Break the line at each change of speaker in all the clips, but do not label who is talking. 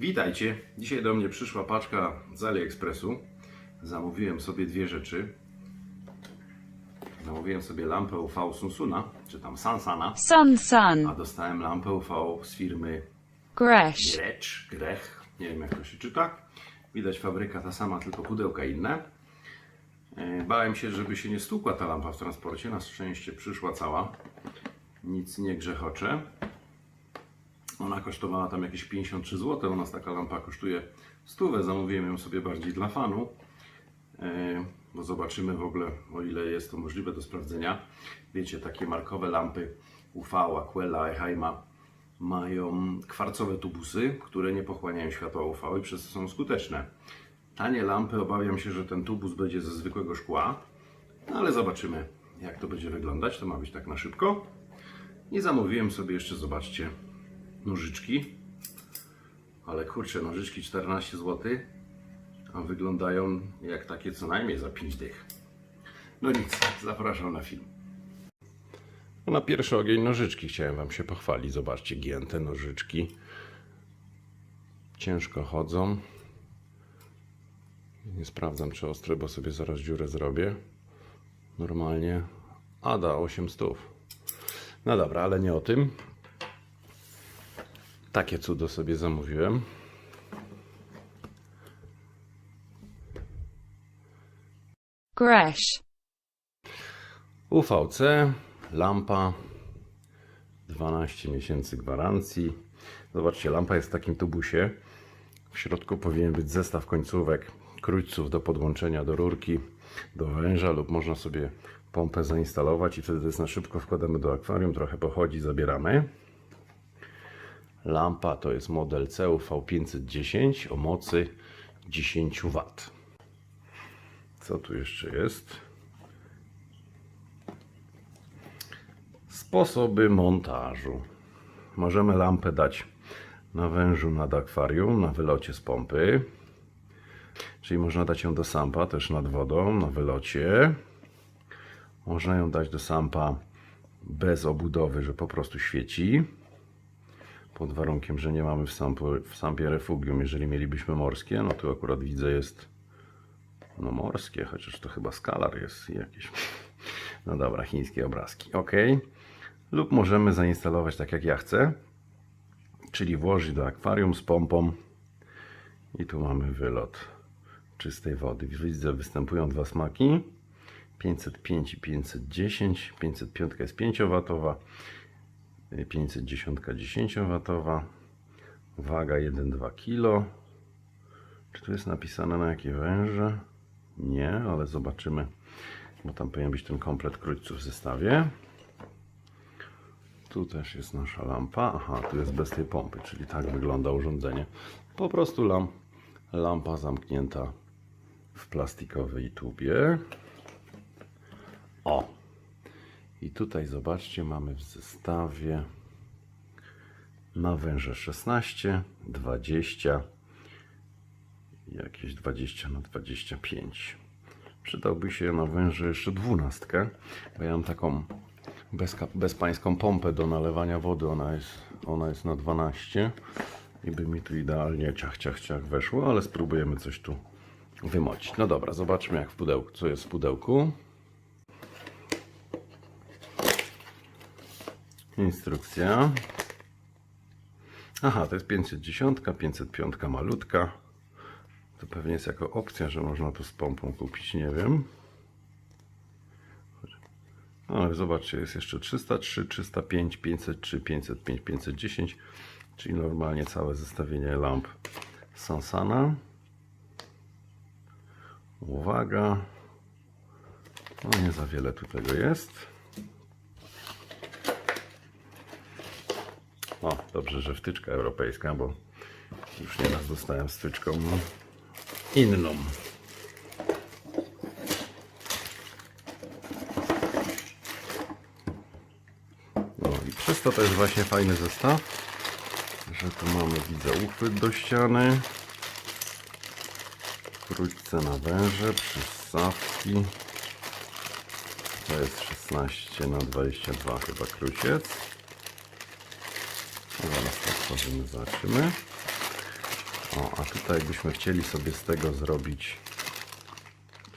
Witajcie. Dzisiaj do mnie przyszła paczka z AliExpressu. Zamówiłem sobie dwie rzeczy. Zamówiłem sobie lampę UV Sunsuna, czy tam Sansana,
Sun,
a dostałem lampę UV z firmy
Gresh,
Grecz, Grech, nie wiem jak to się czyta. Widać fabryka ta sama, tylko pudełka inne. E, Bałem się, żeby się nie stukła ta lampa w transporcie. Na szczęście przyszła cała. Nic nie grzechocze. Ona kosztowała tam jakieś 53 zł. U nas taka lampa kosztuje 100. Zamówiłem ją sobie bardziej dla fanu. E, Bo zobaczymy w ogóle, o ile jest to możliwe do sprawdzenia. Wiecie, takie markowe lampy UV, Aquella, Eheima mają kwarcowe tubusy, które nie pochłaniają światła UV i przez to są skuteczne. Tanie lampy, obawiam się, że ten tubus będzie ze zwykłego szkła, no ale zobaczymy, jak to będzie wyglądać. To ma być tak na szybko. I zamówiłem sobie jeszcze, zobaczcie, nożyczki. Ale kurczę, nożyczki 14 zł, a wyglądają jak takie co najmniej za 5 dych. No nic, zapraszam na film. No Na pierwszy ogień nożyczki chciałem Wam się pochwalić. Zobaczcie, gięte nożyczki. Ciężko chodzą. Nie sprawdzam, czy ostre, bo sobie zaraz dziurę zrobię. Normalnie. Ada 800. No dobra, ale nie o tym. Takie cudo sobie zamówiłem.
Gresh,
UVC, lampa, 12 miesięcy gwarancji. Zobaczcie, lampa jest w takim tubusie. W środku powinien być zestaw końcówek, krójców do podłączenia do rurki, do węża lub można sobie pompę zainstalować i wtedy to jest na szybko wkładamy do akwarium, trochę pochodzi, zabieramy. Lampa to jest model CUV510 o mocy 10 W. Co tu jeszcze jest? Sposoby montażu. Możemy lampę dać na wężu nad akwarium, na wylocie z pompy. Czyli można dać ją do sampa też nad wodą, na wylocie. Można ją dać do sampa bez obudowy, że po prostu świeci. Pod warunkiem, że nie mamy w, sampu, w sampie refugium. Jeżeli mielibyśmy morskie, no tu akurat widzę jest no morskie, chociaż to chyba skalar jest jakiś. No dobra, chińskie obrazki. OK. Lub możemy zainstalować tak jak ja chcę, czyli włożyć do akwarium z pompą i tu mamy wylot czystej wody. Widzę, występują dwa smaki. 505 i 510. 505 jest 5W, 510 10W. Waga 1,2 kg. Czy tu jest napisane na jakie węże? Nie, ale zobaczymy, bo tam powinien być ten komplet krótców w zestawie. Tu też jest nasza lampa. Aha, tu jest bez tej pompy, czyli tak wygląda urządzenie. Po prostu lam, lampa zamknięta w plastikowej tubie. O! I tutaj zobaczcie, mamy w zestawie na węże 16, 20, jakieś 20 na 25. Przydałby się na węże jeszcze 12, bo ja mam taką bezka, bezpańską pompę do nalewania wody. Ona jest, ona jest na 12 i by mi tu idealnie ciach, ciach, ciach weszło, ale spróbujemy coś tu wymocić. No dobra, zobaczmy jak w pudełku, co jest w pudełku. Instrukcja. Aha, to jest 510, 505 malutka. To pewnie jest jako opcja, że można to z pompą kupić, nie wiem. Ale zobaczcie, jest jeszcze 303, 305, 503, 505, 510, czyli normalnie całe zestawienie lamp Sansana. Uwaga, no nie za wiele tu tego jest. O, dobrze, że wtyczka europejska, bo już nieraz dostałem styczką inną. No i przez to to jest właśnie fajny zestaw, że tu mamy, widzę, uchwyt do ściany, krótce na węże, przystawki. To jest 16 na 22 chyba króciec. Zaraz to otworzymy, zobaczymy. O, a tutaj byśmy chcieli sobie z tego zrobić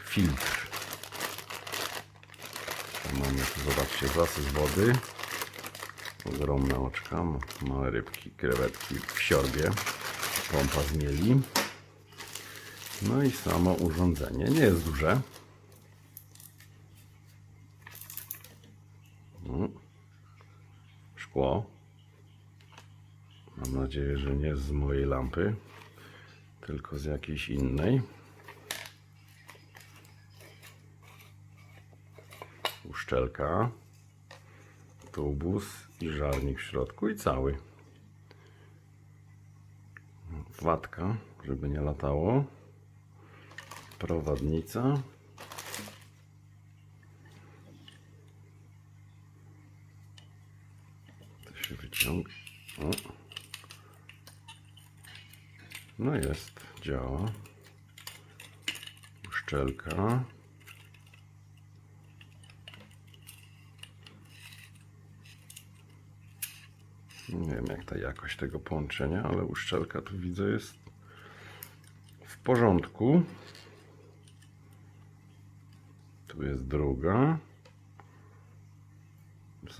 filtr. Mamy tu, zobaczcie, zasys wody. Ogromne oczka, małe rybki, krewetki w siorbie. Pompa z mieli. No i samo urządzenie. Nie jest duże. No. Szkło. Mam nadzieję, że nie z mojej lampy, tylko z jakiejś innej. Uszczelka, tubus i żarnik w środku i cały. Watka, żeby nie latało. Prowadnica. To się wyciąga. No jest, działa. Uszczelka. Nie wiem jak ta jakość tego połączenia, ale uszczelka tu widzę jest w porządku. Tu jest druga.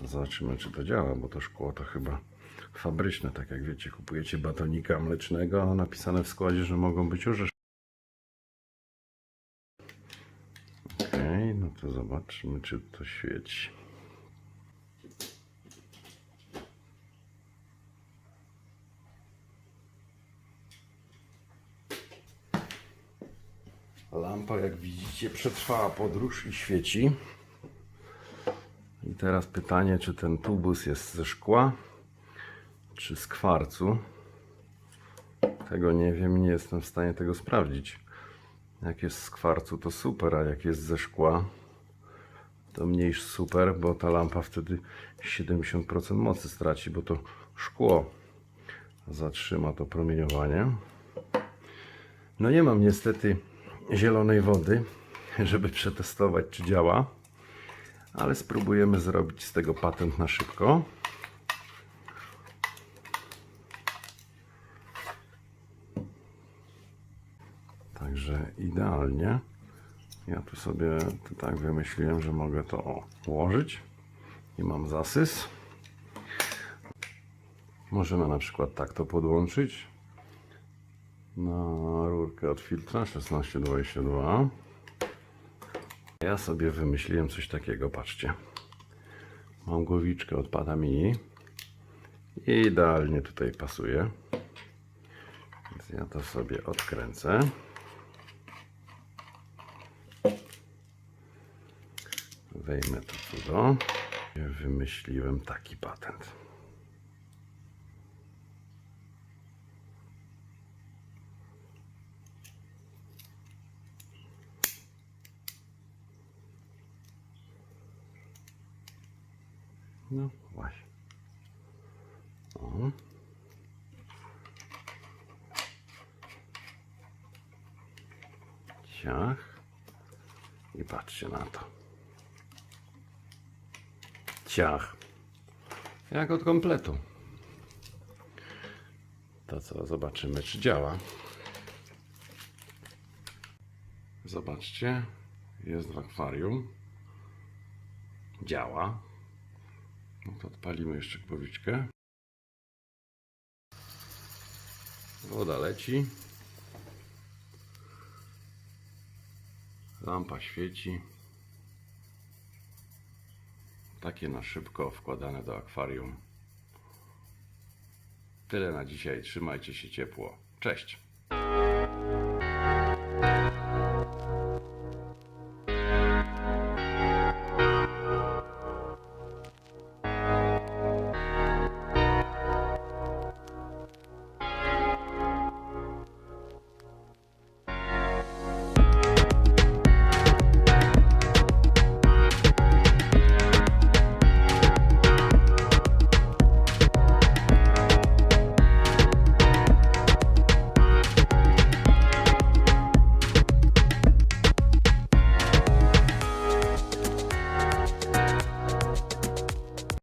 Zobaczymy czy to działa, bo to szkło to chyba fabryczne, tak jak wiecie, kupujecie batonika mlecznego, napisane w składzie, że mogą być orzeszki. Okej, no to zobaczmy, czy to świeci. Lampa, jak widzicie, przetrwała podróż i świeci. I teraz pytanie, czy ten tubus jest ze szkła, czy z kwarcu. Tego nie wiem, nie jestem w stanie tego sprawdzić. Jak jest z kwarcu, to super, a jak jest ze szkła, to mniej super, bo ta lampa wtedy 70% mocy straci, bo to szkło zatrzyma to promieniowanie. No nie mam niestety zielonej wody, żeby przetestować, czy działa, ale spróbujemy zrobić z tego patent na szybko. Także idealnie. Ja tu sobie tak wymyśliłem, że mogę to ułożyć i mam zasys. Możemy na przykład tak to podłączyć na rurkę od filtra 1622. Ja sobie wymyśliłem coś takiego, patrzcie. Mam głowiczkę od pada mini idealnie tutaj pasuje. Więc ja to sobie odkręcę. Wejmę to cudo. Wymyśliłem taki patent. No właśnie. O. Ciach. I patrzcie na to. Ciach. Jak od kompletu. To co, zobaczymy czy działa. Zobaczcie, jest w akwarium. Działa. No to odpalimy jeszcze głowiczkę. Woda leci. Lampa świeci. Takie na szybko wkładane do akwarium. Tyle na dzisiaj. Trzymajcie się ciepło. Cześć.